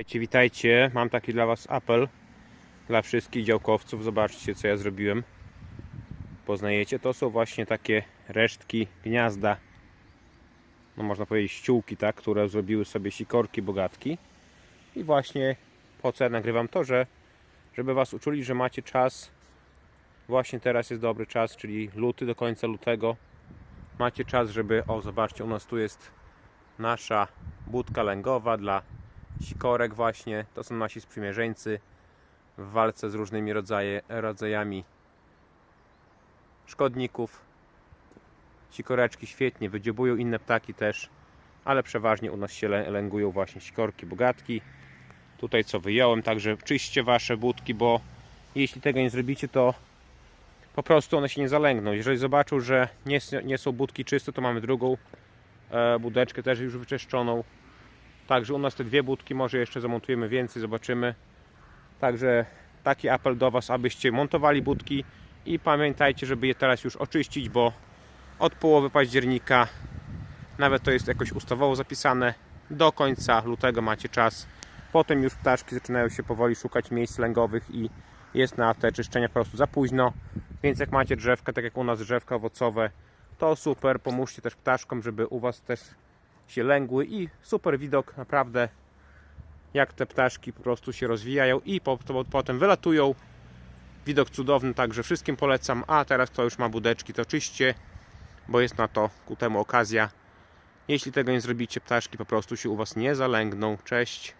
Witajcie, witajcie. Mam taki dla Was apel dla wszystkich działkowców. Zobaczcie, co ja zrobiłem. Poznajecie? To są właśnie takie resztki gniazda. No można powiedzieć ściółki, tak? Które zrobiły sobie sikorki, bogatki. I właśnie po co ja nagrywam to, że żeby Was uczuli, że macie czas. Właśnie teraz jest dobry czas, czyli luty do końca lutego. Macie czas, żeby... O, zobaczcie, u nas tu jest nasza budka lęgowa dla sikorek właśnie. To są nasi sprzymierzeńcy w walce z różnymi rodzaje, rodzajami szkodników. Sikoreczki świetnie wydziobują inne ptaki też, ale przeważnie u nas się lę- lęgują właśnie sikorki, bogatki. Tutaj co wyjąłem, także czyście wasze budki, bo jeśli tego nie zrobicie, to po prostu one się nie zalęgną. Jeżeli zobaczą, że nie, nie są budki czyste, to mamy drugą e, budeczkę też już wyczyszczoną. Także u nas te dwie budki, może jeszcze zamontujemy więcej, zobaczymy. Także taki apel do Was, abyście montowali budki i pamiętajcie, żeby je teraz już oczyścić, bo od połowy października, nawet to jest jakoś ustawowo zapisane, do końca lutego macie czas. Potem już ptaszki zaczynają się powoli szukać miejsc lęgowych i jest na te czyszczenia po prostu za późno. Więc jak macie drzewka, tak jak u nas drzewka owocowe, to super, pomóżcie też ptaszkom, żeby u Was też się lęgły i super widok, naprawdę jak te ptaszki po prostu się rozwijają i po, to, potem wylatują. Widok cudowny, także wszystkim polecam. A teraz kto już ma budeczki, to czyście, bo jest na to ku temu okazja. Jeśli tego nie zrobicie, ptaszki po prostu się u Was nie zalęgną. Cześć.